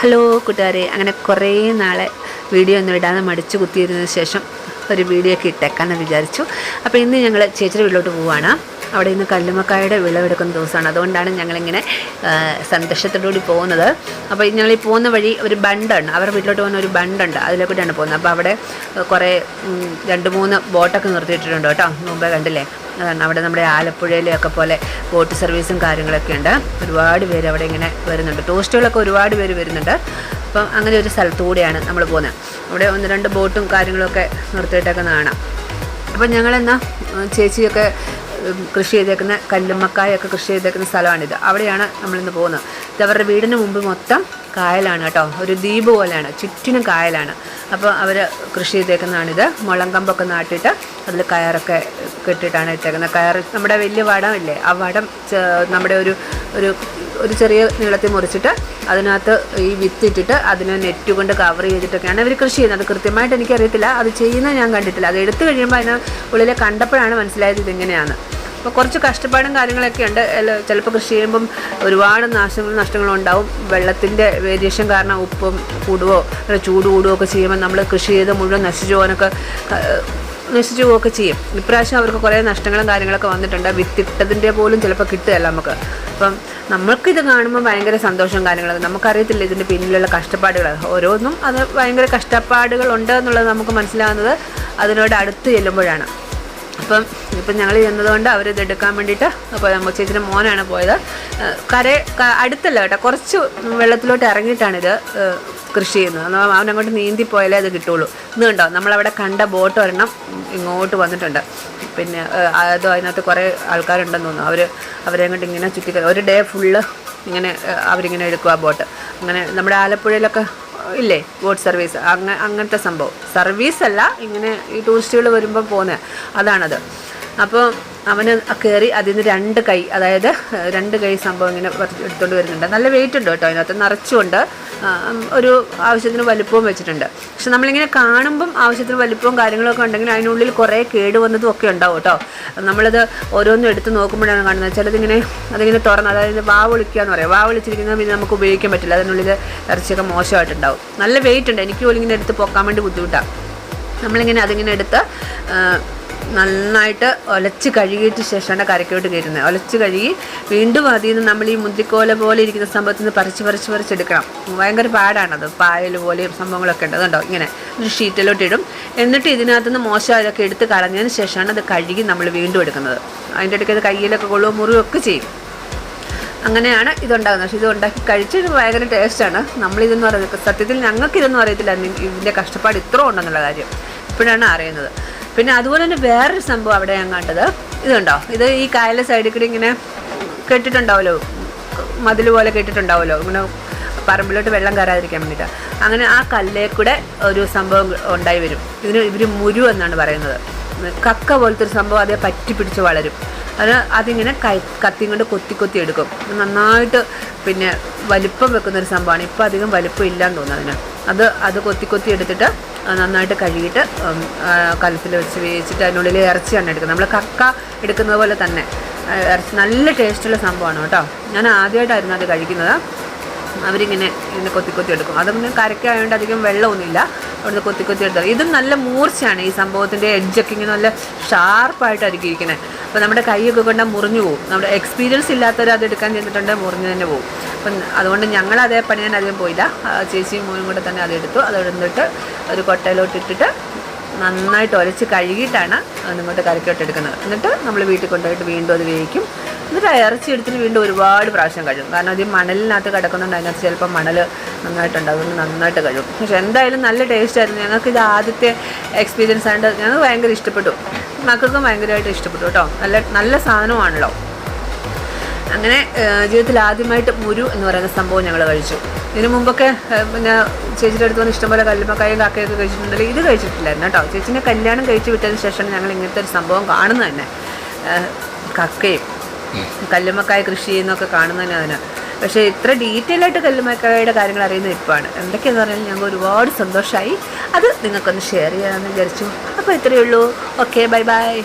Hello കൂട്ടുകാരെ. അങ്ങനെ കുറേ നാളെ വീഡിയോ ഒന്നും ഇടാതെ മടിച്ചു കുത്തിയിരുന്നതിന് ശേഷം ഒരു വീഡിയോ ഒക്കെ ഇട്ടേക്കാന്ന് വിചാരിച്ചു. അപ്പോൾ ഇന്ന് ഞങ്ങൾ ചേച്ചിയുടെ വീട്ടിലോട്ട് പോവുകയാണ് അവിടെ ഇന്ന് കല്ലുമക്കായുടെ വിളവെടുക്കുന്ന ദിവസമാണ്. അതുകൊണ്ടാണ് ഞങ്ങളിങ്ങനെ സന്തോഷത്തോടുകൂടി പോകുന്നത്. അപ്പോൾ ഞങ്ങൾ ഈ പോകുന്ന വഴി ഒരു ബണ്ടുണ്ട്. അവരുടെ വീട്ടിലോട്ട് പോകുന്ന ഒരു ബണ്ടുണ്ട്. അതിലേക്കൂടെയാണ് പോകുന്നത്. അപ്പോൾ അവിടെ കുറേ രണ്ട് മൂന്ന് ബോട്ടൊക്കെ നിർത്തിയിട്ടിട്ടുണ്ട് കേട്ടോ. മുമ്പേ കണ്ടില്ലേ? അതാണ് അവിടെ നമ്മുടെ ആലപ്പുഴയിലൊക്കെ പോലെ ബോട്ട് സർവീസും കാര്യങ്ങളൊക്കെ ഉണ്ട്. ഒരുപാട് പേര് അവിടെ ഇങ്ങനെ വരുന്നുണ്ട്. ടൂറിസ്റ്റുകളൊക്കെ ഒരുപാട് പേര് വരുന്നുണ്ട്. അപ്പം അങ്ങനെ ഒരു സ്ഥലത്തുകൂടെയാണ് നമ്മൾ പോകുന്നത്. അവിടെ ഒന്ന് രണ്ട് ബോട്ടും കാര്യങ്ങളൊക്കെ നിർത്തിയിട്ടൊക്കെ കാണാം. അപ്പം ഞങ്ങളെന്നാ ചേച്ചിയൊക്കെ കൃഷി ചെയ്തേക്കുന്ന കല്ലുമ്മക്കായൊക്കെ കൃഷി ചെയ്തേക്കുന്ന സ്ഥലമാണിത്. അവിടെയാണ് നമ്മളിന്ന് പോകുന്നത്. അവരുടെ വീടിന് മുമ്പ് മൊത്തം കായലാണ് കേട്ടോ. ഒരു ദ്വീപ് പോലെയാണ്. ചുറ്റിനും കായലാണ്. അപ്പോൾ അവർ കൃഷി ചെയ്തേക്കുന്നതാണിത്. മുളങ്കമ്പൊക്കെ നാട്ടിയിട്ട് അതിൽ കയറൊക്കെ കെട്ടിയിട്ടാണ് ഇട്ടേക്കുന്നത്. കയർ നമ്മുടെ വലിയ വടം ഇല്ലേ ആ വടം നമ്മുടെ ഒരു ഒരു ഒരു ചെറിയ നീളത്തിൽ മുറിച്ചിട്ട് അതിനകത്ത് ഈ വിത്തിട്ടിട്ട് അതിനെ നെറ്റ് കൊണ്ട് കവർ ചെയ്തിട്ടൊക്കെയാണ് അവർ കൃഷി ചെയ്യുന്നത്. അത് കൃത്യമായിട്ട് എനിക്കറിയത്തില്ല. അത് ചെയ്യുന്നത് ഞാൻ കണ്ടിട്ടില്ല. അത് എടുത്തു കഴിയുമ്പോൾ അതിന് ഉള്ളിലെ കണ്ടപ്പോഴാണ് മനസ്സിലായത് ഇതിങ്ങനെയാണ്. അപ്പോൾ കുറച്ച് കഷ്ടപ്പാടും കാര്യങ്ങളൊക്കെ ഉണ്ട്. ചിലപ്പോൾ കൃഷി ചെയ്യുമ്പം ഒരുപാട് നാശങ്ങളും നഷ്ടങ്ങളും ഉണ്ടാവും. വെള്ളത്തിന്റെ വേരിയേഷൻ കാരണം ഉപ്പും കൂടുവോ ചൂട് കൂടുകയോ ഒക്കെ ചെയ്യുമ്പോൾ നമ്മൾ കൃഷി ചെയ്ത് മുഴുവൻ നശിച്ചു പോകാനൊക്കെ നശിച്ചു പോവുകയൊക്കെ ചെയ്യും. ഇപ്രാവശ്യം അവർക്ക് കുറേ നഷ്ടങ്ങളും കാര്യങ്ങളൊക്കെ വന്നിട്ടുണ്ട്. വിത്തിട്ടതിന്റെ പോലും ചിലപ്പോൾ കിട്ടുകയല്ല നമുക്ക്. അപ്പം നമ്മൾക്കിത് കാണുമ്പോൾ ഭയങ്കര സന്തോഷം കാര്യങ്ങളൊക്കെ. നമുക്കറിയത്തില്ല ഇതിന്റെ പിന്നിലുള്ള കഷ്ടപ്പാടുകൾ. ഓരോന്നും അത് ഭയങ്കര കഷ്ടപ്പാടുകൾ ഉണ്ട് എന്നുള്ളത് നമുക്ക് മനസ്സിലാകുന്നത് അതിനോട് അടുത്ത് ചെല്ലുമ്പോഴാണ്. അപ്പം ഇപ്പം ഞങ്ങൾ ചെന്നതുകൊണ്ട് അവരിത് എടുക്കാൻ വേണ്ടിയിട്ട് അപ്പോൾ നമ്മൾ ചേച്ചിന്റെ മോനാണ് പോയത്. കര അടുത്തല്ല കേട്ടോ. കുറച്ച് വെള്ളത്തിലോട്ട് ഇറങ്ങിയിട്ടാണിത് കൃഷി ചെയ്യുന്നത്. എന്നാൽ അവൻ അങ്ങോട്ട് നീന്തി പോയാലേ അത് കിട്ടുള്ളൂ. ഇന്ന് കണ്ടോ? നമ്മളവിടെ കണ്ട ബോട്ട് ഒരെണ്ണം ഇങ്ങോട്ട് വന്നിട്ടുണ്ട്. പിന്നെ അതോ അത് അതിനകത്ത് കുറേ ആൾക്കാരുണ്ടെന്ന് തോന്നുന്നു. അവർ അവരെ അങ്ങോട്ട് ഇങ്ങനെ ചുറ്റി ഒരു ഡേ ഫുള്ള് ഇങ്ങനെ അവരിങ്ങനെ എടുക്കുക ബോട്ട്. അങ്ങനെ നമ്മുടെ ആലപ്പുഴയിലൊക്കെ ഇല്ലേ ബോട്ട് സർവീസ്. അങ്ങ അങ്ങനത്തെ സംഭവം. സർവീസ് അല്ല ഇങ്ങനെ ഈ ടൂറിസ്റ്റുകൾ വരുമ്പോൾ പോകുന്നത് അതാണത്. അപ്പോൾ അവന് കയറി അതിൽ നിന്ന് രണ്ട് കൈ അതായത് രണ്ട് കൈ സംഭവം ഇങ്ങനെ എടുത്തുകൊണ്ട് വരുന്നുണ്ട്. നല്ല വെയിറ്റ് ഉണ്ട് കേട്ടോ അതിനകത്ത്. നിറച്ചുകൊണ്ട് ഒരു ആവശ്യത്തിന് വലുപ്പവും വെച്ചിട്ടുണ്ട്. പക്ഷെ നമ്മളിങ്ങനെ കാണുമ്പം ആവശ്യത്തിന് വലുപ്പവും കാര്യങ്ങളൊക്കെ ഉണ്ടെങ്കിൽ അതിനുള്ളിൽ കുറേ കേട് വന്നതും ഒക്കെ ഉണ്ടാവും കേട്ടോ. നമ്മളിത് ഓരോന്നും എടുത്ത് നോക്കുമ്പോഴാണ് കാണുന്നത്. ചിലതിങ്ങനെ അതിങ്ങനെ തുറന്ന് അതായത് വാ വിളിക്കുക എന്ന് പറയാം. വാ വിളിച്ചിരിക്കുന്നത് പിന്നെ നമുക്ക് ഉപയോഗിക്കാൻ പറ്റില്ല. അതിനുള്ളിൽ ഇറച്ചിയൊക്കെ മോശമായിട്ടുണ്ടാവും. നല്ല വെയിറ്റ് ഉണ്ട്. എനിക്ക് പോലും ഇങ്ങനെ എടുത്ത് പൊക്കാൻ വേണ്ടി ബുദ്ധിമുട്ടാണ് നമ്മളിങ്ങനെ അതിങ്ങനെ എടുത്ത് നന്നായിട്ട് ഒലച്ച് കഴുകിയിട്ട് ശേഷമാണ് കരയ്ക്കോട്ട് കയറ്റുന്നത്. ഒലച്ച് കഴുകി വീണ്ടും അതിൽ നിന്ന് നമ്മൾ ഈ മുന്തിക്കോല പോലെ ഇരിക്കുന്ന സംഭവത്തിൽ നിന്ന് പറിച്ച് പറിച്ച് പറിച്ചെടുക്കണം ഭയങ്കര പാടാണത്. പായൽ പോലെയും സംഭവങ്ങളൊക്കെ ഉണ്ട്. അതുണ്ടോ? ഇങ്ങനെ ഒരു ഷീറ്റിലോട്ട് ഇടും. എന്നിട്ട് ഇതിനകത്തുനിന്ന് അതൊക്കെ എടുത്ത് കളഞ്ഞതിന് ശേഷമാണ് അത് കഴുകി നമ്മൾ വീണ്ടും എടുക്കുന്നത്. അതിന്റെ ഇടയ്ക്ക് അത് കയ്യിലൊക്കെ കൊള്ളുക മുറിവൊക്കെ ചെയ്യും. അങ്ങനെയാണ് ഇതുണ്ടാകുന്നത്. പക്ഷേ ഇത് ഉണ്ടാക്കി കഴിച്ച് ഭയങ്കര ടേസ്റ്റാണ് നമ്മളിതെന്ന് പറയുന്നത് സത്യത്തിൽ ഞങ്ങൾക്ക് ഇതൊന്നും അറിയത്തില്ല ഇതിന്റെ കഷ്ടപ്പാട് ഇത്ര ഉണ്ടെന്നുള്ള കാര്യം. ഇപ്പോഴാണ് അറിയുന്നത്. പിന്നെ അതുപോലെ തന്നെ വേറൊരു സംഭവം അവിടെ ഞാൻ കണ്ടത്. ഇതുണ്ടോ? ഇത് ഈ കായലിലെ സൈഡിൽ കൂടി ഇങ്ങനെ കെട്ടിട്ടുണ്ടാവുമല്ലോ? മതിൽ പോലെ കെട്ടിട്ടുണ്ടാവുമല്ലോ? ഇങ്ങനെ പറമ്പിലോട്ട് വെള്ളം കയറാതിരിക്കാൻ വേണ്ടിയിട്ട്. അങ്ങനെ ആ കല്ലേ കൂടെ ഒരു സംഭവം ഉണ്ടായി വരും. ഇതിന് ഇവർ മുരു എന്നാണ് പറയുന്നത്. കക്ക പോലത്തെ ഒരു സംഭവം അതേ പറ്റി പിടിച്ച് വളരും. അത് അതിങ്ങനെ കൈ കത്തിയും കൊണ്ട് കൊത്തി കൊത്തി എടുക്കും. നന്നായിട്ട് പിന്നെ വലിപ്പം വെക്കുന്ന ഒരു സംഭവമാണ്. ഇപ്പോൾ അധികം വലിപ്പം ഇല്ലാന്ന് തോന്നുന്നു അതിന്. അത് അത് കൊത്തി കൊത്തി എടുത്തിട്ട് നന്നായിട്ട് കഴുകിയിട്ട് കലത്തിൽ വെച്ച് വേവിച്ചിട്ട് അതിനുള്ളിൽ ഇറച്ചിയാണ് എടുക്കുന്നത്. നമ്മൾ കക്ക എടുക്കുന്നത് പോലെ തന്നെ. ഇറച്ചി നല്ല ടേസ്റ്റുള്ള സംഭവമാണ് കേട്ടോ. ഞാൻ ആദ്യമായിട്ടായിരുന്നു അത് കഴിക്കുന്നത്. അവരിങ്ങനെ ഇങ്ങനെ കൊത്തി കൊത്തി എടുക്കും. അതൊന്നും കരക്കായതുകൊണ്ട് അധികം വെള്ളമൊന്നുമില്ല. അവിടുന്ന് കൊത്തി കൊത്തി എടുത്തത് ഇതും നല്ല മൂർച്ചയാണ്. ഈ സംഭവത്തിന്റെ എഡ്ജൊക്കെ ഇങ്ങനെ നല്ല ഷാർപ്പായിട്ടായിരിക്കും ഇരിക്കുന്നത് അപ്പോൾ നമ്മുടെ കൈയൊക്കെ കൊണ്ടാൽ മുറിഞ്ഞു പോകും നമ്മുടെ എക്സ്പീരിയൻസ് ഇല്ലാത്തവർ അത് എടുക്കാൻ ചെന്നിട്ടുണ്ടെങ്കിൽ മുറിഞ്ഞു തന്നെ പോകും അപ്പം അതുകൊണ്ട് ഞങ്ങൾ അതേ പണിയാൻ അധികം പോയില്ല. ചേച്ചിയും മോനും കൂടെ തന്നെ അത് എടുത്തു. അത് എടുത്തിട്ട് ഒരു കൊട്ടയിലോട്ട് ഇട്ടിട്ട് നന്നായിട്ട് ഒരച്ച് കഴുകിയിട്ടാണ് നിങ്ങോട്ട് കരക്കോട്ട് എടുക്കുന്നത്. എന്നിട്ട് നമ്മൾ വീട്ടിൽ കൊണ്ടുപോയിട്ട് വീണ്ടും അത് വേവിക്കും. എന്നിട്ട് ആ ഇറച്ചി എടുത്തിട്ട് വീണ്ടും ഒരുപാട് പ്രാവശ്യം കഴുകും. കാരണം അത് മണലിനകത്ത് കിടക്കുന്നുണ്ട് അതിനകത്ത് ചിലപ്പോൾ മണൽ നന്നായിട്ടുണ്ട്. അതുകൊണ്ട് നന്നായിട്ട് കഴുകും. പക്ഷെ എന്തായാലും നല്ല ടേസ്റ്റ് ആയിരുന്നു. ഞങ്ങൾക്ക് ഇത് ആദ്യത്തെ എക്സ്പീരിയൻസ് ആയതുകൊണ്ട് ഞങ്ങൾക്ക് ഭയങ്കര ഇഷ്ടപ്പെട്ടു. മക്കൾക്കും ഭയങ്കരമായിട്ട് ഇഷ്ടപ്പെട്ടു കേട്ടോ. നല്ല നല്ല സാധനമാണല്ലോ. അങ്ങനെ ജീവിതത്തിൽ ആദ്യമായിട്ട് മുരു എന്ന് പറയുന്ന സംഭവം ഞങ്ങൾ കഴിച്ചു. ഇതിനു മുമ്പൊക്കെ പിന്നെ ചേച്ചിയുടെ അടുത്ത് വന്ന് ഇഷ്ടംപോലെ കല്ലുമക്കായും കാക്കയൊക്കെ കഴിച്ചിട്ടുണ്ടെങ്കിൽ ഇത് കഴിച്ചിട്ടില്ലായിരുന്നു കേട്ടോ. ചേച്ചിനെ കല്യാണം കഴിച്ചു വിട്ടതിന് ശേഷം ഞങ്ങൾ ഇങ്ങനത്തെ ഒരു സംഭവം കാണുന്നത് തന്നെ. കക്കയും കല്ലുമ്മക്കായ കൃഷി ചെയ്യുന്നൊക്കെ കാണുന്നത് തന്നെ അതിന്. പക്ഷേ ഇത്ര ഡീറ്റെയിൽ ആയിട്ട് കല്ലുമ്മക്കായയുടെ കാര്യങ്ങൾ അറിയുന്നത് ഇപ്പോഴാണ് എന്തൊക്കെയാണെന്ന് പറഞ്ഞാൽ ഞങ്ങൾ ഒരുപാട് സന്തോഷമായി അത് നിങ്ങൾക്കൊന്ന് ഷെയർ ചെയ്യാമെന്ന് വിചാരിച്ചു. അപ്പോൾ ഇത്രയേ ഉള്ളൂ. Okay bye bye.